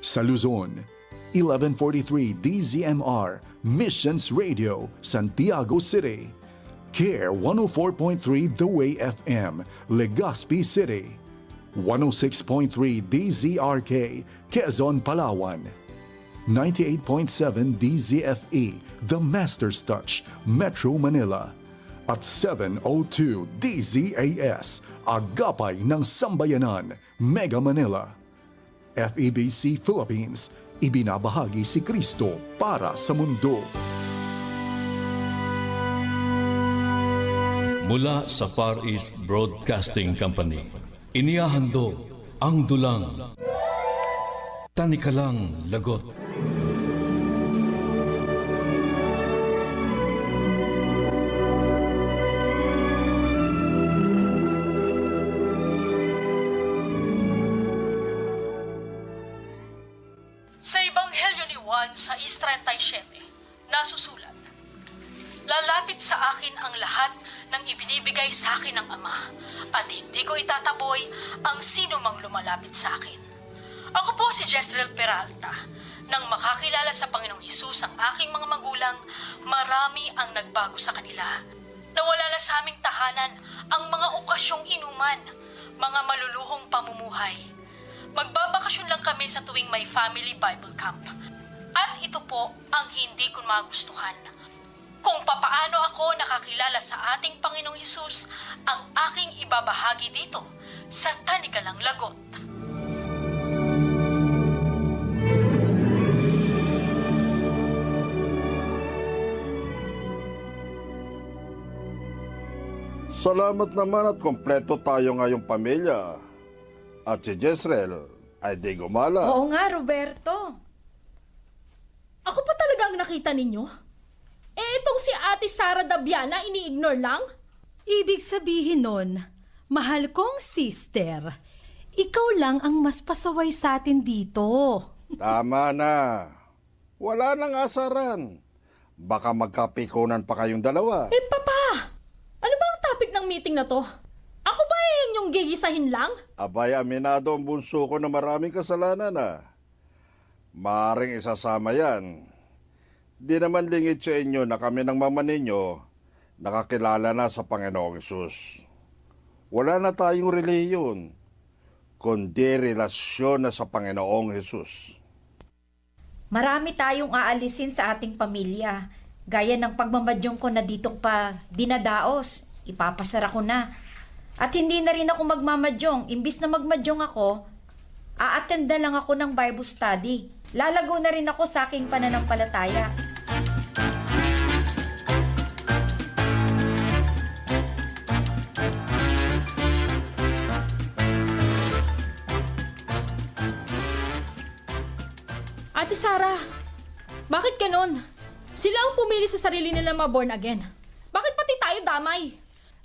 Sa Luzon, 1143 DZMR Missions Radio, Santiago City. Care 104.3 The Way FM, Legazpi City. 106.3 DZRK, Quezon, Palawan. 98.7 DZFE, The Master's Touch, Metro Manila. At 702 DZAS, Agapay ng Sambayanan, Mega Manila. FEBC Philippines, ibinabahagi si Kristo para sa mundo. Mula sa Far East Broadcasting Company, inihahandog ang dulang Tanikalang Lagot. Ibinibigay sa akin ng Ama, at hindi ko itataboy ang sino mang lumalapit sa akin. Ako po si Jezreel Peralta. Nang makakilala sa Panginoong Hesus ang aking mga magulang, marami ang nagbago sa kanila. Nawala na sa aming tahanan ang mga okasyong inuman, mga maluluhong pamumuhay. Magbabakasyon lang kami sa tuwing may family Bible camp. At ito po ang hindi ko magustuhan. Kung papaano ako nakakilala sa ating Panginoong Hesus, ang aking ibabahagi dito sa Tanikalang Lagot. Salamat naman at kompleto tayo ngayong pamilya. At si Jezreel ay di gumala. Oo nga, Roberto. Ako pa talaga ang nakita ninyo? Eh itong si Ate Sara Dabiana ini-ignore lang? Ibig sabihin nun, mahal kong sister, ikaw lang ang mas pasaway sa atin dito. Tama na. Wala nang asaran. Baka magkapikunan pa kayong dalawa. Eh papa! Ano ba ang topic ng meeting na to? Ako ba eh yung gigisahin lang? Abay, aminado ang bunso ko na maraming kasalanan na. Maring isasama yan. Di naman lingid sa inyo na kami ng mama ninyo nakakilala na sa Panginoong Isus. Wala na tayong reliyon, kundi relasyon na sa Panginoong Hesus. Marami tayong aalisin sa ating pamilya. Gaya ng pagmamadyong ko na dito pa dinadaos. Ipapasara ko na. At hindi na rin ako magmamadyong. Imbis na magmadyong ako, a-attend na lang ako ng Bible study. Lalago na rin ako sa aking pananampalataya. Ate Sara, bakit ganon? Sila ang pumili sa sarili nila mga born again. Bakit pati tayo damay?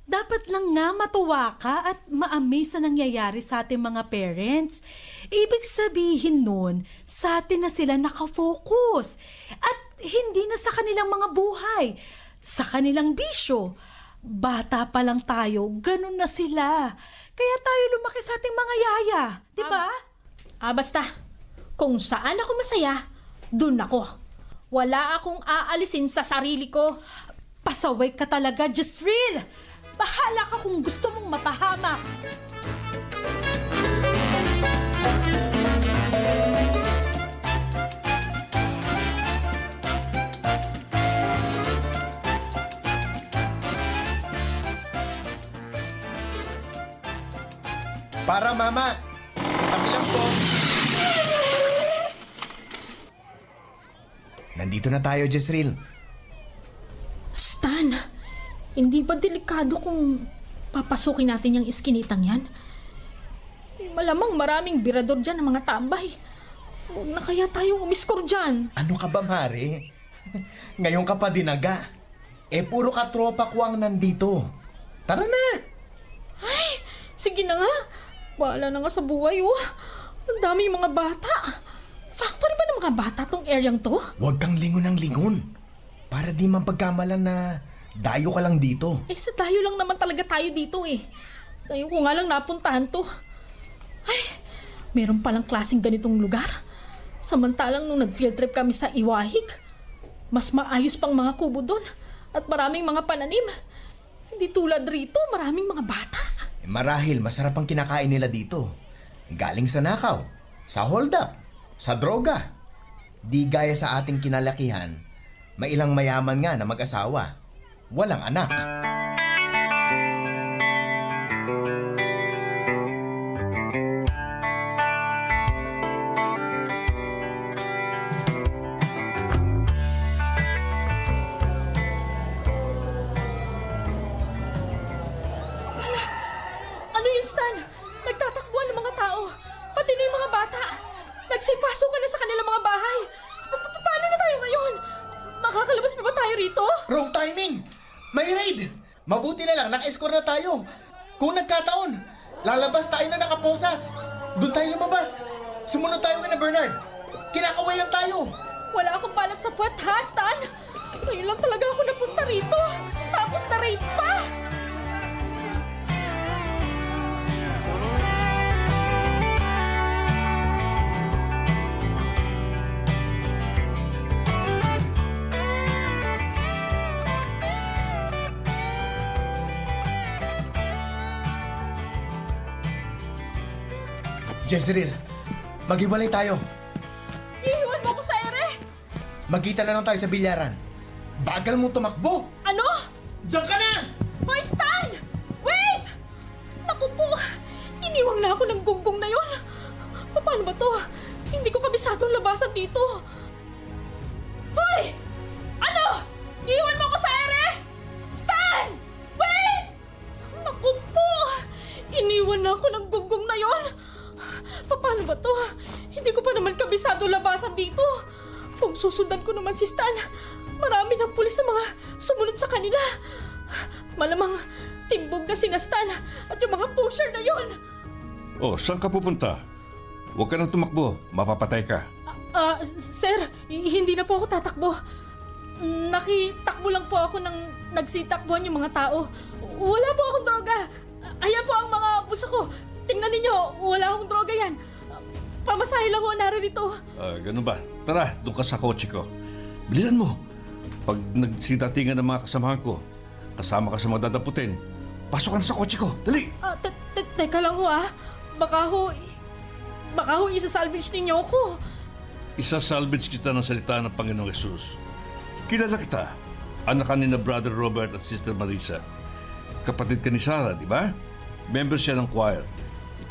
Dapat lang nga matuwa ka at ma-amaze sa nangyayari sa ating mga parents. Ibig sabihin nun, sa atin na sila nakafocus. At hindi na sa kanilang mga buhay, sa kanilang bisyo. Bata pa lang tayo, ganun na sila. Kaya tayo lumaki sa ating mga yaya, di ba? Ah, basta. Kung saan ako masaya, dun ako. Wala akong aalisin sa sarili ko. Pasaway ka talaga, Jezreel! Bahala ka kung gusto mong mapahamak. Para mama, sa tabi lang po. Nandito na tayo, Jezreel. Stan, hindi ba delikado kung papasukin natin yung iskinitang yan? Eh, malamang maraming birador dyan ng mga tambay. Huwag na kaya tayong umiskor dyan. Ano ka ba, Mare? Ngayon ka pa dinaga. Eh, puro ka tropa ko ang nandito. Tara na! Sige na nga. Bahala na nga sa buhay, oh. Ang dami mga bata. Factory ba ng mga bata tong areang to? Huwag kang lingon ng lingon. Para di man pagkamalan na dayo ka lang dito. Eh, sa tayo lang naman talaga tayo dito eh. Tayo ko nga lang napuntahan to. Ay, meron palang klaseng ganitong lugar. Samantalang nung nag-field trip kami sa Iwahig, mas maayos pang mga kubo doon at maraming mga pananim. Hindi tulad rito, maraming mga bata. Eh, Marahil masarap ang kinakain nila dito. Galing sa nakaw, sa hold up, sa droga. Di gaya sa ating kinalakihan, may ilang mayaman nga na mag-asawa. Walang anak. Wrong timing! May raid! Mabuti na lang, naka-escort na tayo. Kung nagkataon, lalabas tayo na nakaposas. Doon tayo lumabas. Sumunod tayo na Bernard. Kinakaway lang tayo. Wala akong balat sa puwet, ha, Stan? Ngayon lang talaga ako napunta rito. Tapos na-raid pa. Jezreel, maghiwalay tayo. Iiwan mo ako sa ere. Magkita na lang tayo sa bilyaran. Bagal mo tumakbo. Ano? Diyan ka na! Hoy, Stan! Wait! Naku po, iniwang na ako ng gunggong na yon. Paano ba to? Hindi ko kabisado ang labasan dito. Hoy! Ano? Iwan mo ako sa ere? Stan! Wait! Naku po, iniwan na ako ng gunggong na yon. Paano ba to? Hindi ko pa naman kabisado labasan dito. Kung susundan ko naman si Stan, marami ng pulis sa mga sumunod sa kanila. Malamang timbog na sina Stan at yung mga pusher na yon. Oh, saan ka pupunta? Huwag ka nang tumakbo. Mapapatay ka. Ah, sir, h- hindi na po ako tatakbo. Nakitakbo lang po ako nang nagsitakbuhan yung mga tao. Wala po akong droga. Ayan po ang mga bulsa ko. Tingnan ninyo, wala akong droga yan. Pamasahe lang ho naririto. Ah, ganun ba? Tara, doon ka sa kotse ko. Bilisan mo. Pag nagsitatingan ng mga kasamahan ko, kasama ka sa mga dadaputin, pasok ka na sa kotse ko. Dali! Ah, te- te- teka lang ho ah. Baka ho, baka ho isa-salvage ninyo ako. Isa-salvage kita ng salita ng Panginoong Yesus. Kilala kita. Anak ka ni na Brother Robert at Sister Marisa. Kapatid ka ni Sarah, di ba? Member siya ng choir.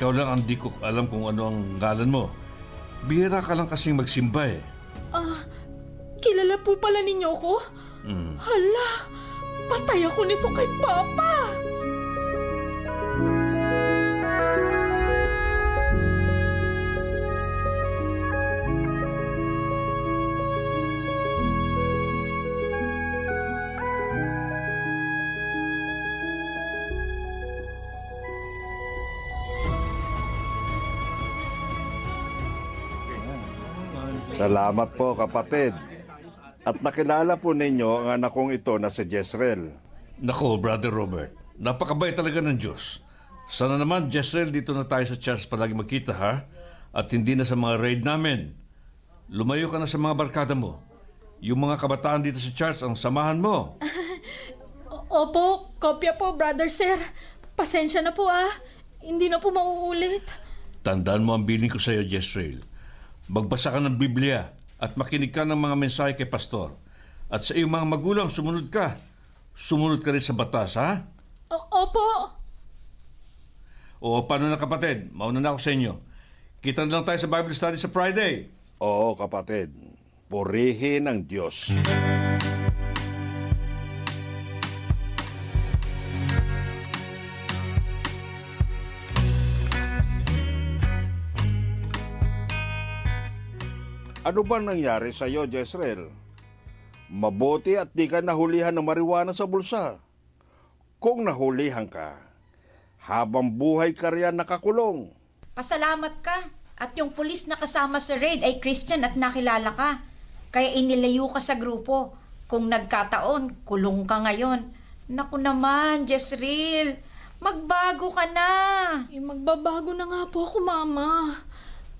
Ikaw lang ang di ko alam kung ano ang ngalan mo. Bihira ka lang kasing magsimba eh. Kilala po pala ninyo ako? Hala, patay ako nito kay Papa. Salamat po kapatid. At nakilala po ninyo ang anak kong ito na si Jezreel. Nako, Brother Robert. Napakabait talaga ng Diyos. Sana naman, Jezreel, dito na tayo sa church palagi magkita, ha? At hindi na sa mga raid namin. Lumayo ka na sa mga barkada mo. Yung mga kabataan dito sa church ang samahan mo. Opo, kopya po, brother sir. Pasensya na po ah. Hindi na po mauulit. Tandaan mo ang bilin ko sa iyo, Jezreel. Magbasa ka ng Biblia at makinig ka ng mga mensahe kay Pastor. At sa iyong mga magulang, sumunod ka. Sumunod ka rin sa batas, ha? O- Opo. O paano na kapatid? Mauna na ako sa inyo. Kita na lang tayo sa Bible study sa Friday. Oo kapatid, purihin ang Diyos. Ano ba nangyari sa iyo, Jezreel? Mabuti at di ka nahulihan ng marijuana sa bulsa. Kung nahulihan ka, habang buhay ka riyan nakakulong. Pasalamat ka. At yung pulis na kasama sa raid ay Christian at nakilala ka. Kaya inilayo ka sa grupo. Kung nagkataon, kulong ka ngayon. Naku naman, Jezreel. Magbago ka na. Eh, magbabago na nga po ako, mama.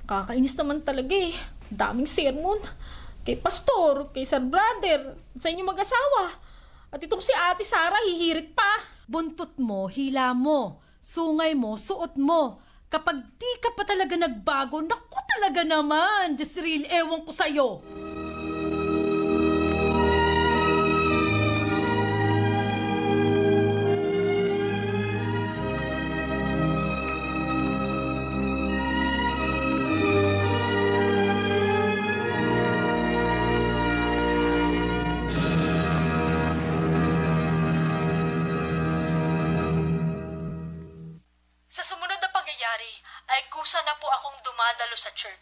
Kakainis naman talaga eh. Daming sermon. Kay pastor, kay sir brother, sa inyong mag-asawa. At itong si ate Sara, hihirit pa. Buntot mo, hila mo, sungay mo, suot mo. Kapag di ka pa talaga nagbago, naku talaga naman, Jezreel, ewan ko sa'yo.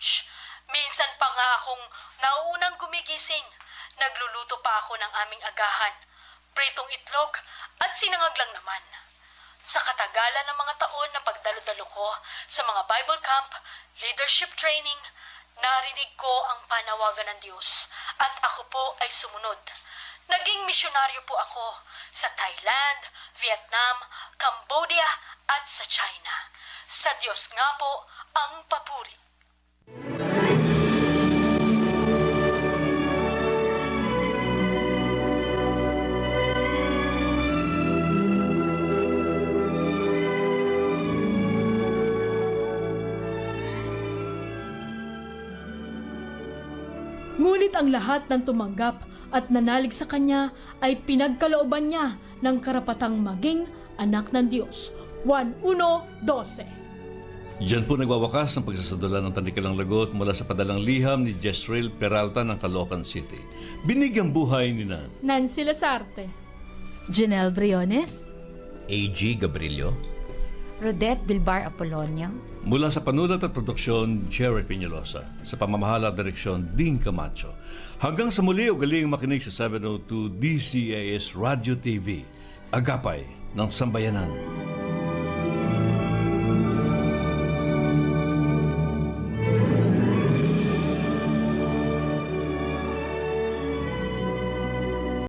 Church. Minsan pa nga akong nauunang gumigising. Nagluluto pa ako ng aming agahan. Pritong itlog at sinangag lang naman. Sa katagalan ng mga taon na pagdalo-dalo ko sa mga Bible camp, leadership training, narinig ko ang panawagan ng Diyos at ako po ay sumunod. Naging misyonaryo po ako sa Thailand, Vietnam, Cambodia at sa China. Sa Diyos nga po ang papuri. Ngunit ang lahat ng tumanggap at nanalig sa kanya ay pinagkalooban niya ng karapatang maging anak ng Diyos. 1.1.12 Diyan po nagwawakas ang pagsasadula ng Tanikalang Lagot mula sa padalang liham ni Jezreel Peralta ng Caloocan City. Binigyang buhay ni na Nancy Lasarte Janelle Briones? AG Gabrilio, Rodette Bilbar Apolonio. Mula sa panulat at produksyon, Jerry Peñalosa. Sa pamamahala at direksyon, Dean Camacho. Hanggang sa muli, ugaling makinig sa 702 DCAS Radio TV. Agapay ng Sambayanan.